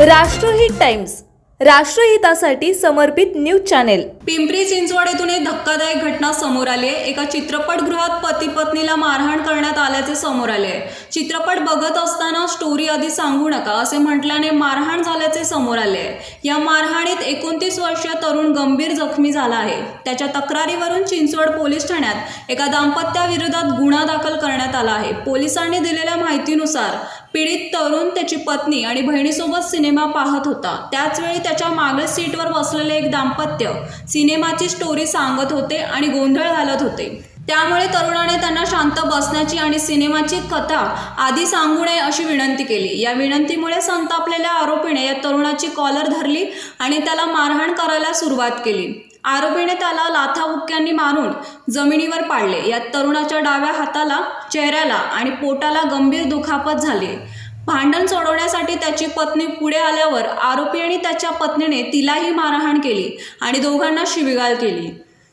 राष्ट्रहित टाइम्स. राष्ट्रहितासाठी समर्पित news channel. Pimpri Chinchwad येथून एक धक्कादायक घटना समोर आली आहे. एका चित्रपटगृहात पती पत्नीला मारहाण करण्यात आल्याचे समोर आले आहे. चित्रपट बघत असताना स्टोरी आधी सांगू नका असे म्हटल्याने मारहाण झाल्याचे समोर आले आहे. या मारहाणीत एकोणतीस वर्षीय तरुण गंभीर जखमी झाला आहे. त्याच्या तक्रारीवरून चिंचवड पोलीस ठाण्यात एका दाम्पत्याविरोधात गुन्हा दाखल करण्यात आला आहे. पोलिसांनी दिलेल्या माहितीनुसार पीडित तरुण त्याची पत्नी आणि बहिणीसोबत सिनेमा पाहत होता. त्याचवेळी त्याच्या मागील सीटवर बसलेले एक दाम्पत्य सिनेमाची स्टोरी सांगत होते आणि गोंधळ घालत होते. त्यामुळे तरुणाने त्यांना शांत बसण्याची आणि सिनेमाची कथा आधी सांगू नये अशी विनंती केली. या विनंतीमुळे संतापलेल्या आरोपीने या तरुणाची कॉलर धरली आणि त्याला मारहाण करायला सुरुवात केली. आरोपीने त्याला लाथाबुक्क्यांनी मारून जमिनीवर पाडले. यात तरुणाच्या डाव्या हाताला चेहऱ्याला आणि पोटाला गंभीर दुखापत झाली. भांडण सोडवण्यासाठी त्याची पत्नी पुढे आल्यावर आरोपी आणि त्याच्या पत्नीने तिलाही मारहाण केली आणि दोघांना शिवीगाळ केली.